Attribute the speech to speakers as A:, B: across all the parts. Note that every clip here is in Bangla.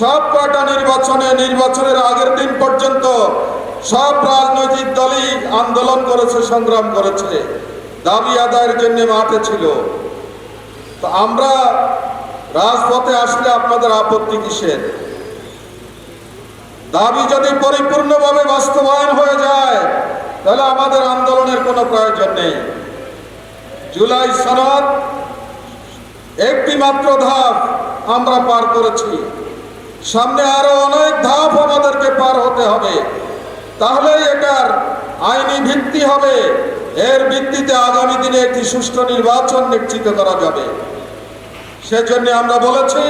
A: সব কয়টা নির্বাচনে, নির্বাচনের আগের দিন পর্যন্ত সব রাজনৈতিক দলই আন্দোলন করেছে, সংগ্রাম করেছে। দাবি আদায়ের জন্য মাঠে ছিল। তো আমরা রাজপথে আসলে আপনাদের আপত্তি কিসের? দাবি যদি পরিপূর্ণভাবে বাস্তবায়ন হয়ে যায়, তাহলে আমাদের আন্দোলনের কোনো প্রয়োজন নেই। জুলাই সনদ একটি মাত্র ধাপ আমরা পার করেছি। সামনে আরও অনেক ধাপ আমাদেরকে পার হতে হবে। তাহলে এটার আইনি ভিত্তি হবে। এর ভিত্তিতে আগামী দিনে একটি সুষ্ঠু নির্বাচন নিশ্চিত করা যাবে। সেজন্য আমরা বলেছি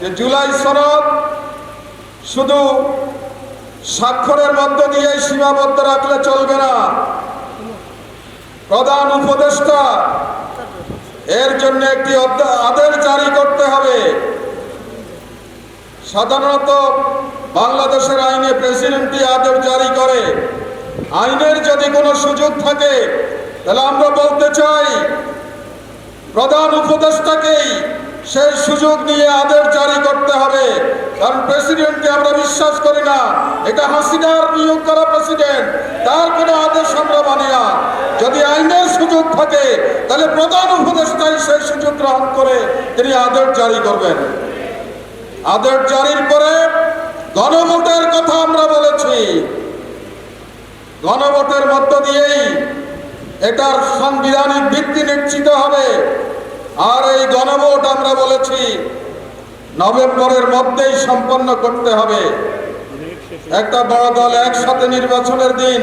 A: যে জুলাই সনদ শুধু স্বাক্ষরের মধ্য দিয়ে সীমাবদ্ধ রাখলে চলবে না। প্রধান উপদেষ্টা এর জন্য একটি আদেশ জারি করতে হবে। সাধারণত বাংলাদেশের আইনে প্রেসিডেন্টই আদেশ জারি করে। আইনের যদি কোনো সুযোগ থাকে, তাহলে আমরা বলতে চাই, প্রধান উপদেষ্টাকেই সেই সুযোগ নিয়ে আদেশ জারি করতে হবে। কারণ প্রেসিডেন্টকে আমরা বিশ্বাস করি না। এটা হাসিনার নিয়োগ করা প্রেসিডেন্ট। তার কোনো আদেশ আমরা মানি না। যদি আইনের সুযোগ থাকে, তাহলে প্রধান উপদেষ্টাই সেই সুযোগ গ্রহণ করে তিনি আদেশ জারি করবেন। আদেশ জারির পরে গণভোটের কথা আমরা বলেছি। গণভোটের মধ্য দিয়েই এটার সাংবিধানিক ভিত্তি নিশ্চিত হবে। আর এই গণভোট আমরা বলেছি, নভেম্বরের মধ্যেই সম্পন্ন করতে হবে। একটা বড় দল একসাথে নির্বাচনের দিন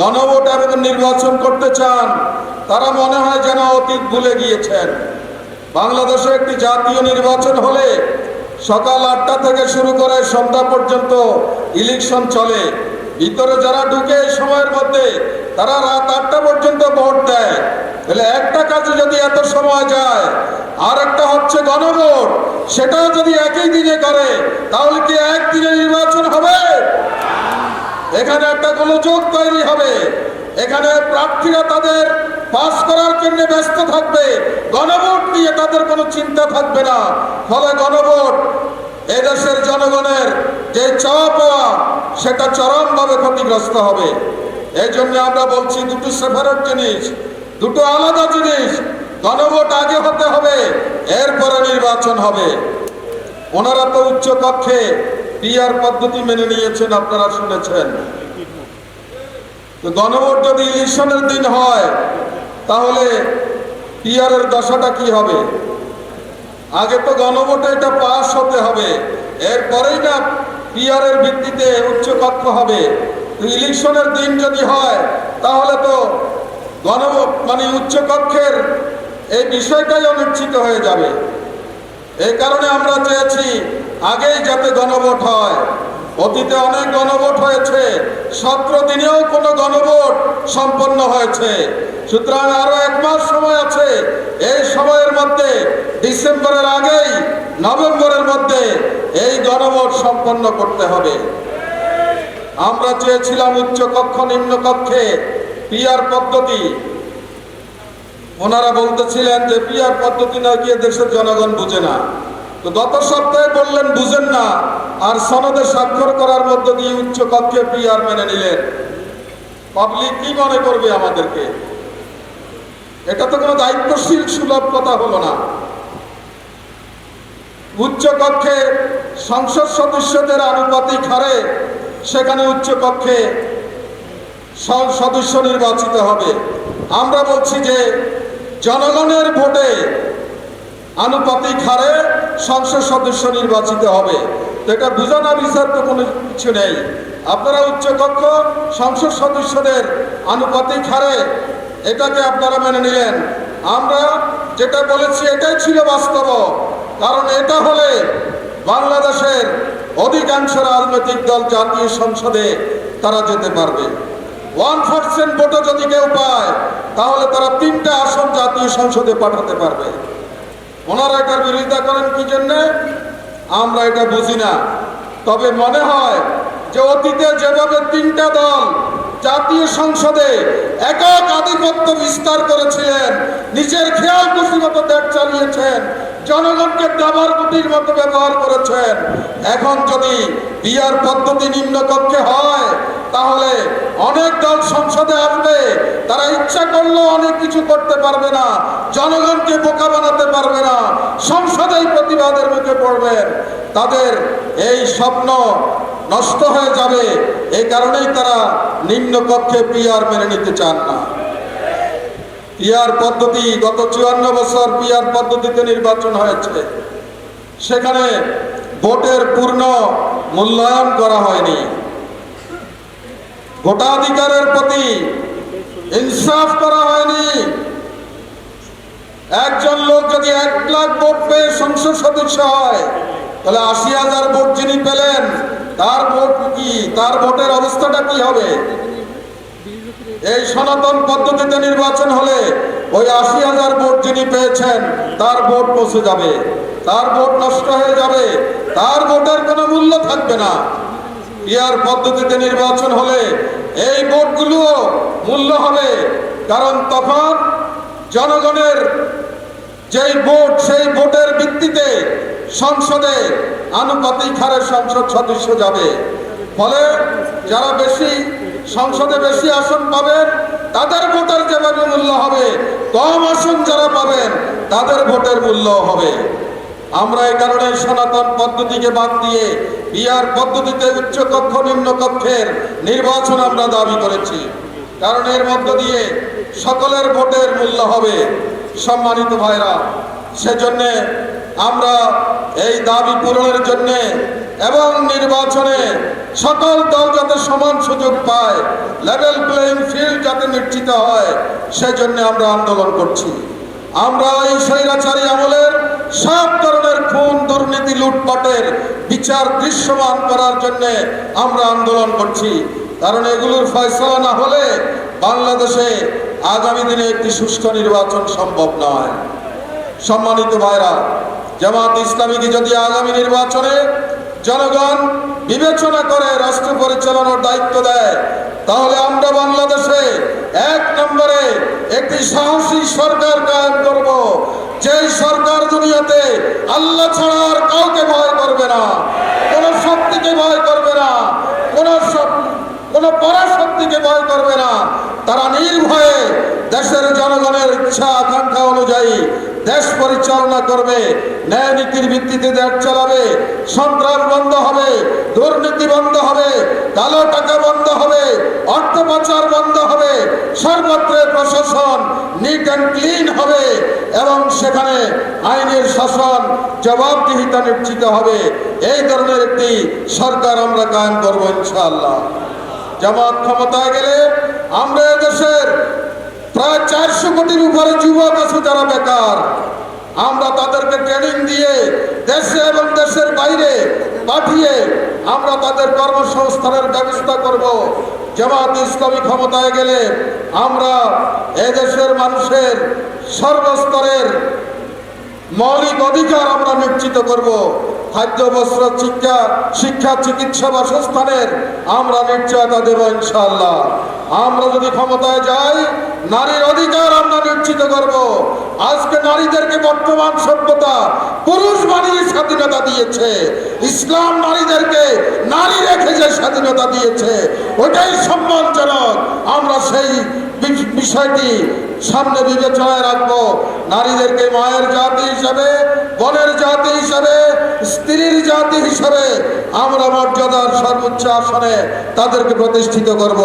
A: গণভোট এবং নির্বাচন করতে চান, তারা মনে হয় যেন অতীত ভুলে গিয়েছেন। বাংলাদেশে একটি জাতীয় নির্বাচন হলে সকাল আটটা থেকে শুরু করে সন্ধ্যা পর্যন্ত ইলেকশন চলে। ভিতরে যারা ঢুকে এই সময়ের মধ্যে, তারা রাত আটটা পর্যন্ত ভোট দেয়। তাহলে একটা কাজে যদি এত সময় যায়, আর একটা হচ্ছে গণভোট, সেটাও যদি একই দিনে করে, তাহলে কি একদিনে নির্বাচন হবে? এখানে একটা গোলযোগ তৈরি হবে। এখানে প্রার্থীরা তাদের পাস করার জন্য ব্যস্ত থাকবে। গণভোট নিয়ে তাদের কোনো চিন্তা থাকবে না। ফলে গণভোট এদেশের জনগণের যে চাওয়া পাওয়া, সেটা চরমভাবে ক্ষতিগ্রস্ত হবে। এই জন্য আমরা বলছি দুটো সেপারেট জিনিস, দুটো আলাদা জিনিস। গণভোট আগে হতে হবে, এরপরে নির্বাচন হবে। ওনারা তো উচ্চ কক্ষে পিআর পদ্ধতি মেনে নিয়েছেন, আপনারা শুনেছেন। গণভোট যদি ইলেকশনের দিন হয় তাহলে পিআরের দশাটা কি হবে? আগে তো গণভোটে এটা পাস হতে হবে। এরপরেই না পিআরের ভিত্তিতে উচ্চকক্ষ হবে। ইলেকশনের দিন যদি হয়, তাহলে তো গণভোট মানে উচ্চকক্ষের এই বিষয়টাই অনিশ্চিত হয়ে যাবে। এই কারণে আমরা চেয়েছি আগেই যাতে গণভোট হয়। অতীতে অনেক গণভোট হয়েছে। সতেরো দিনেও কোনো গণভোট সম্পন্ন হয়েছে। সুতরাং আরও এক মাস সময় আছে। এই সময়ের মধ্যে, ডিসেম্বরের আগেই, নভেম্বরের মধ্যে এই গণভোট সম্পন্ন করতে হবে। আমরা চেয়েছিলাম উচ্চ কক্ষ, নিম্ন কক্ষে পিআর পদ্ধতি। ওনারা বলতেছিলেন যে পিআর পদ্ধতি না গিয়ে দেশের জনগণ বুঝে না। তো গত সপ্তাহে বললেন, বুঝেন না, আর সনদে স্বাক্ষর করার মধ্য দিয়ে উচ্চ কক্ষে পিআর মেনে নিলেন। পাবলিক কি মনে করবে আমাদেরকে? এটা তো কোনো দায়িত্বশীল সুলভ কথা হলো না। উচ্চ কক্ষে সংসদ সদস্যদের আনুপাতিক হারে সেখানে উচ্চ কক্ষে সদস্য নির্বাচিত হবে। আমরা বলছি যে, জনগণের ভোটে আনুপাতিক হারে সংসদ সদস্য নির্বাচিত হবে। তো এটা বুঝানো বিচার তো কোনো কিছু নেই। আপনারা উচ্চকক্ষ সংসদ সদস্যদের আনুপাতিক হারে এটাকে আপনারা মেনে নিলেন। আমরা যেটা বলেছি এটাই ছিল বাস্তব। কারণ এটা হলে বাংলাদেশের অধিকাংশ রাজনৈতিক দল জাতীয় সংসদে তারা যেতে পারবে। ওয়ান পার্সেন্ট ভোটও যদি কেউ পায়, তাহলে তারা তিনটা আসন জাতীয় সংসদে পাঠাতে পারবে। ওনারা এটার বিরোধিতা করেন কি জন্যে? আমরা এটা বুঝি না। তবে মনে হয় যে অতীতে যেভাবে তিনটা দল জাতীয় সংসদে একক আধিপত্য বিস্তার করেছিলেন, নিজের খেয়াল খুশি মতো দেশ চালিয়েছেন, জনগণকে দাবার গুটির মতো ব্যবহার করেছেন। এখন যদি বিয়ার পদ্ধতি নিম্ন কক্ষে হয়, তাহলে অনেক দল সংসদে আসবে, তারা ইচ্ছা করলেও অনেক কিছু করতে পারবে না, জনগণকে বোকা বানাতে পারবে না, সংসদেই প্রতিবাদের মুখে পড়বেন তাদের এই স্বপ্ন নষ্ট হয়ে যাবে এই কারণেই তারা নিম্ন কক্ষে পিয়ার মেনে নিতে চান না। পিয়ার পদ্ধতি গত চুয়ান্ন বছর পিয়ার পদ্ধতিতে নির্বাচন হয়েছে। সেখানে ভোটের পূর্ণ মূল্যায়ন করা হয়নি। ভোটাধিকারের প্রতি ইনসাফ করা হয়নি। একজন লোক যদি এক লাখ ভোট পেয়ে সংসদ সদস্য হয়, তাহলে আশি হাজার ভোট যিনি পেলেন, তার ভোট কি? তার ভোটের অবস্থাটা কি হবে? এই সনাতন পদ্ধতিতে নির্বাচন হলে ওই আশি হাজার ভোট যিনি পেয়েছেন, তার ভোট পৌঁছে যাবে। তার ভোট নষ্ট হয়ে যাবে। তার ভোটের কোনো মূল্য থাকবে না। ইয়ার পদ্ধতিতে নির্বাচন হলে এই ভোটগুলোও মূল্য হবে, কারণ তখন জনগণের যেই ভোট, সেই ভোটের ভিত্তিতে সংসদে আনুপাতিক হারে সংসদ সদস্য যাবে। ফলে যারা বেশি, সংসদে বেশি আসন পাবেন, তাদের ভোটের যেভাবে মূল্য হবে, কম আসন যারা পাবেন, তাদের ভোটের মূল্য হবে। আমরা এই কারণে সনাতন পদ্ধতিকে বাদ দিয়ে বিয়ার পদ্ধতিতে উচ্চ কক্ষ, নিম্ন কক্ষের নির্বাচন আমরা দাবি করেছি। কারণ এর মধ্য দিয়ে সকলের ভোটের মূল্য হবে, সম্মানিত ভাইরা। সেজন্যে আমরা এই দাবি পূরণের জন্যে এবং নির্বাচনে সকল দল যাতে সমান সুযোগ পায় লেভেল প্লেইং ফিল্ড যাতে নিশ্চিত হয়, সেজন্য আমরা আন্দোলন করছি। আমরা এই স্বৈরাচারী আমলের সব ধরনের খুন দুর্নীতি লুটপাটের বিচার দৃশ্যমান করার জন্য আমরা আন্দোলন করছি। কারণ এগুলোর ফয়সলা না হলে বাংলাদেশে আগামী দিনে একটি সুষ্ঠু নির্বাচন সম্ভব নয়। সম্মানিত ভাইরা, জামাত ইসলামীকে যদি আগামী নির্বাচনে জনগণ বিবেচনা করে রাষ্ট্র পরিচালনার দায়িত্ব দেয়, তাহলে আমরা বাংলাদেশে এক নম্বরে একটি সাহসী সরকার কায়েম করব যেই সরকার দুনিয়াতে আল্লাহ ছাড়া আর কাউকে ভয় করবে না কোন শক্তিকে ভয় করবে না কোন কোন পরাশক্তিকে ভয় করবে না। তারা নির্ভয়ে দেশের জনগণের ইচ্ছা আকাঙ্ক্ষা অনুযায়ী দেশ পরিচালনা করবে, ন্যায় নীতির ভিত্তিতে দেশ চালাবে, সন্ত্রাস বন্ধ হবে, দুর্নীতি বন্ধ হবে, কালো টাকা বন্ধ হবে, অর্থ পাচার বন্ধ হবে, সর্বত্র প্রশাসন নিট অ্যান্ড ক্লিন হবে এবং সেখানে আইনের শাসন জবাবদিহিতা নিশ্চিত হবে। এই ধরনের একটি সরকার আমরা কায়েম করব ইনশাআল্লাহ। জামাত ক্ষমতায় গেলে আমরা দেশের প্রায় চারশো কোটির উপরে যুবক আছে যারা বেকার। আমরা তাদেরকে ট্রেনিং দিয়ে দেশে এবং দেশের বাইরে পাঠিয়ে আমরা তাদের কর্মসংস্থানের ব্যবস্থা করব। জামাত ইসলামী ক্ষমতায় গেলে আমরা এদেশের মানুষের সর্বস্তরের মৌলিক অধিকার আমরা নিশ্চিত করব। খাদ্য বস্ত্র শিক্ষা শিক্ষা চিকিৎসা বাসস্থানের আমরা নিশ্চয়তা দেব ইনশাল্লাহ আমরা যদি ক্ষমতায় যাই নারীর অধিকার আমরা নিশ্চিত করব। আজকে নারীদেরকে বর্তমান সভ্যতা, পুরুষ বানিয়ে স্বাধীনতা দিয়েছে। ইসলাম নারীদেরকে নারী রেখে যে স্বাধীনতা দিয়েছে, ওটাই সম্মানজনক। আমরা সেই বিষয়টি সামনে বিবেচনায় রাখব। নারীদেরকে মায়ের জাতি হিসাবে, বনের জাতি হিসাবে, স্ত্রীর জাতি হিসাবে আমরা মর্যাদার সর্বোচ্চ আসনে তাদেরকে প্রতিষ্ঠিত করব।